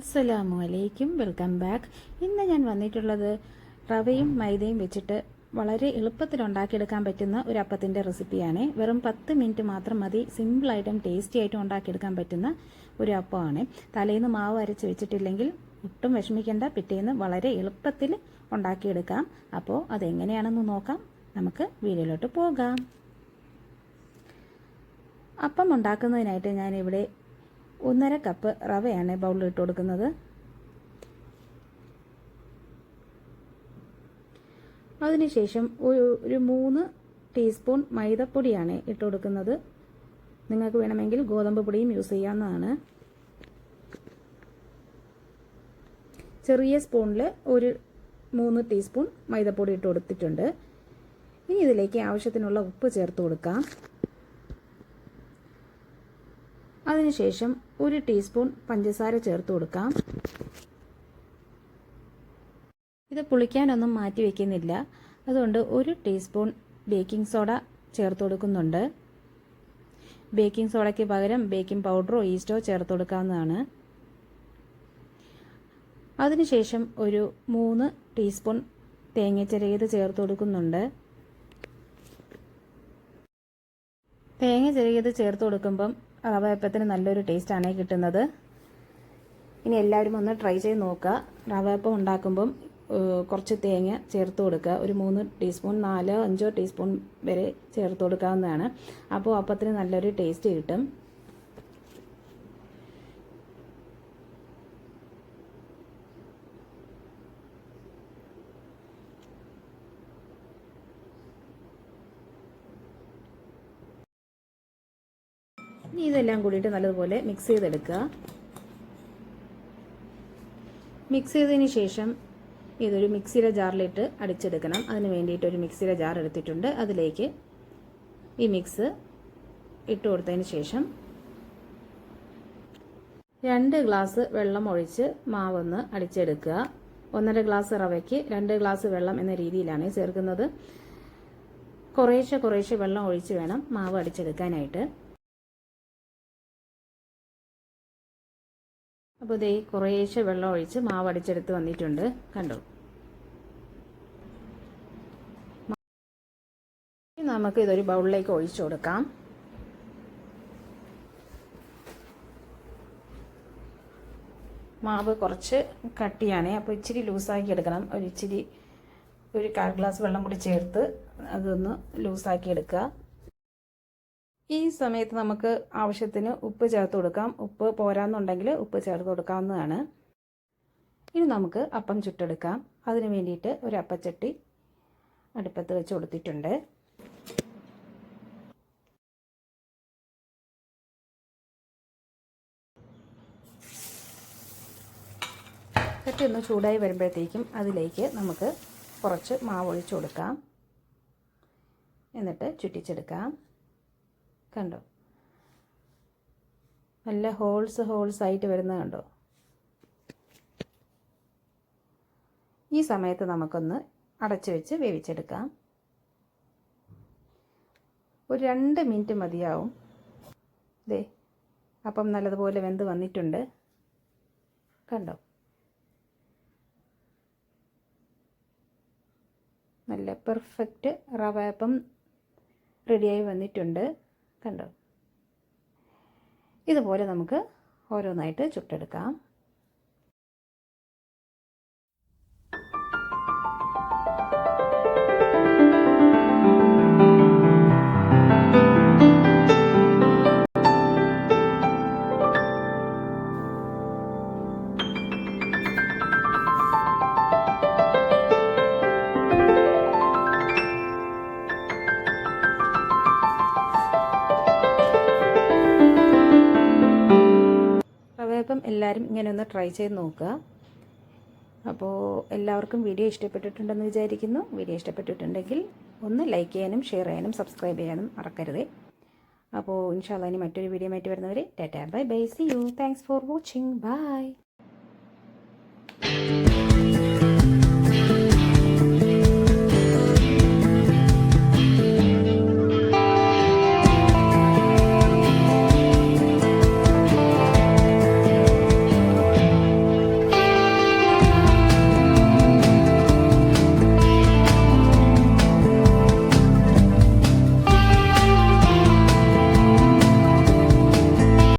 അസ്സലാമു അലൈക്കും welcome back. ഇന്ന് ഞാൻ വന്നിട്ടുള്ളത് റവയും മൈദയും വെച്ചിട്ട് വളരെ എളുപ്പത്തിൽ ഉണ്ടാക്കിയെടുക്കാൻ പറ്റുന്ന ഒരു അപ്പത്തിന്റെ റെസിപ്പിയാണ്. വെറും പത്ത് മിനിറ്റ് മാത്രം മതി. സിമ്പിളായിട്ടും ടേസ്റ്റി ആയിട്ടും ഉണ്ടാക്കിയെടുക്കാൻ പറ്റുന്ന ഒരു അപ്പമാണ്. തലേന്ന് മാവ് അരച്ച് വെച്ചിട്ടില്ലെങ്കിൽ ഒട്ടും വിഷമിക്കേണ്ട. പിറ്റേന്ന് വളരെ എളുപ്പത്തിൽ ഉണ്ടാക്കിയെടുക്കാം. അപ്പോൾ അതെങ്ങനെയാണെന്ന് നോക്കാം. നമുക്ക് വീഡിയോയിലോട്ട് പോകാം. അപ്പം ഉണ്ടാക്കുന്നതിനായിട്ട് ഞാനിവിടെ ഒന്നര കപ്പ് റവയാണ് ബൗളിൽ ഇട്ട് കൊടുക്കുന്നത്. അതിനുശേഷം ഒരു മൂന്ന് ടീസ്പൂൺ മൈദപ്പൊടിയാണ് ഇട്ട് കൊടുക്കുന്നത്. നിങ്ങൾക്ക് വേണമെങ്കിൽ ഗോതമ്പ് പൊടിയും യൂസ് ചെയ്യാവുന്നതാണ്. ചെറിയ സ്പൂണിൽ ഒരു മൂന്ന് ടീസ്പൂൺ മൈദപ്പൊടി ഇട്ട് കൊടുത്തിട്ടുണ്ട്. ഇനി ഇതിലേക്ക് ആവശ്യത്തിനുള്ള ഉപ്പ് ചേർത്ത് കൊടുക്കാം. അതിനുശേഷം ഒരു ടീസ്പൂൺ പഞ്ചസാര ചേർത്ത് കൊടുക്കാം. ഇത് പുളിക്കാനൊന്നും മാറ്റി വയ്ക്കുന്നില്ല അതുകൊണ്ട് ഒരു ടീസ്പൂൺ ബേക്കിംഗ് സോഡ ചേർത്ത് കൊടുക്കുന്നുണ്ട്. ബേക്കിംഗ് സോഡയ്ക്ക് പകരം ബേക്കിംഗ് പൗഡറോ ഈസ്റ്റോ ചേർത്ത് കൊടുക്കാവുന്നതാണ്. അതിനുശേഷം ഒരു മൂന്ന് ടീസ്പൂൺ തേങ്ങ ചേർത്ത് കൊടുക്കുന്നുണ്ട്. തേങ്ങ ചിരകിയത് ചേർത്ത് കൊടുക്കുമ്പം റവയപ്പത്തിന് നല്ലൊരു ടേസ്റ്റാണ് കിട്ടുന്നത്. ഇനി എല്ലാവരും ഒന്ന് ട്രൈ ചെയ്ത് നോക്കുക. റവയപ്പം ഉണ്ടാക്കുമ്പം കുറച്ച് തേങ്ങ ചേർത്ത് കൊടുക്കുക. ഒരു മൂന്ന് ടീസ്പൂൺ നാലോ അഞ്ചോ ടീസ്പൂൺ വരെ ചേർത്ത് കൊടുക്കാവുന്നതാണ്. അപ്പോൾ അപ്പത്തിന് നല്ലൊരു ടേസ്റ്റ് കിട്ടും. ഇനി ഇതെല്ലാം കൂടിയിട്ട് നല്ലതുപോലെ മിക്സ് ചെയ്തെടുക്കുക. മിക്സ് ചെയ്തതിന് ശേഷം ഇതൊരു മിക്സിയുടെ ജാറിലിട്ട് അടിച്ചെടുക്കണം. അതിന് വേണ്ടിയിട്ട് ഒരു മിക്സിയുടെ ജാർ എടുത്തിട്ടുണ്ട്. അതിലേക്ക് ഈ മിക്സ് ഇട്ട് കൊടുത്തതിന് ശേഷം രണ്ട് ഗ്ലാസ് വെള്ളം ഒഴിച്ച് മാവൊന്ന് അടിച്ചെടുക്കുക. ഒന്നര ഗ്ലാസ് റവയ്ക്ക് രണ്ട് ഗ്ലാസ് വെള്ളം എന്ന രീതിയിലാണ് ചേർക്കുന്നത്. കുറേശ്ശെ കുറേശ്ശെ വെള്ളം ഒഴിച്ച് വേണം മാവ് അടിച്ചെടുക്കാനായിട്ട്. അപ്പോൾ ഇതേ കുറേശ്ശെ വെള്ളം ഒഴിച്ച് മാവ് അടിച്ചെടുത്ത് വന്നിട്ടുണ്ട്. കണ്ടോ? നമുക്ക് ഇതൊരു ബൗളിലേക്ക് ഒഴിച്ചു കൊടുക്കാം. മാവ് കുറച്ച് കട്ടിയാണ്. അപ്പോൾ ഇച്ചിരി ലൂസാക്കി എടുക്കണം. ഒരു ഇച്ചിരി ഒരു കാൽ ഗ്ലാസ് വെള്ളം കൂടി ചേർത്ത് അതൊന്ന് ലൂസാക്കി എടുക്കുക. ഈ സമയത്ത് നമുക്ക് ആവശ്യത്തിന് ഉപ്പ് ചേർത്ത് കൊടുക്കാം. ഉപ്പ് പോരാന്നുണ്ടെങ്കിൽ ഉപ്പ് ചേർത്ത് കൊടുക്കാവുന്നതാണ്. ഇനി നമുക്ക് അപ്പം ചുട്ടെടുക്കാം. അതിന് വേണ്ടിയിട്ട് ഒരു അപ്പച്ചട്ടി അടുപ്പത്ത് വെച്ച് കൊടുത്തിട്ടുണ്ട്. ചട്ടി ഒന്ന് ചൂടായി വരുമ്പോഴത്തേക്കും അതിലേക്ക് നമുക്ക് കുറച്ച് മാവ് ഒഴിച്ചു കൊടുക്കാം. എന്നിട്ട് ചുറ്റിച്ചെടുക്കാം. കണ്ടോ? നല്ല ഹോൾസ് ഹോൾസ് ആയിട്ട് വരുന്നത് കണ്ടോ? ഈ സമയത്ത് നമുക്കൊന്ന് അടച്ചു വെച്ച് വേവിച്ചെടുക്കാം. ഒരു രണ്ട് മിനിറ്റ് മതിയാവും. ദേ അപ്പം നല്ലതുപോലെ വെന്ത് വന്നിട്ടുണ്ട്. കണ്ടോ? നല്ല പെർഫെക്റ്റ് റവ അപ്പം റെഡിയായി വന്നിട്ടുണ്ട്. കണ്ടോ? ഇതുപോലെ നമുക്ക് ഓരോന്നായിട്ട് ചുട്ടെടുക്കാം. അപ്പം എല്ലാവരും ഇങ്ങനെ ഒന്ന് ട്രൈ ചെയ്ത് നോക്കുക. അപ്പോൾ എല്ലാവർക്കും വീഡിയോ ഇഷ്ടപ്പെട്ടിട്ടുണ്ടെന്ന് വിചാരിക്കുന്നു. വീഡിയോ ഇഷ്ടപ്പെട്ടിട്ടുണ്ടെങ്കിൽ ഒന്ന് ലൈക്ക് ചെയ്യാനും ഷെയർ ചെയ്യാനും സബ്സ്ക്രൈബ് ചെയ്യാനും മറക്കരുത്. അപ്പോൾ ഇൻഷാല്ല ഇനി മറ്റൊരു വീഡിയോ ആയിട്ട് വരുന്നവരെ tata bye bye see you thanks for watching bye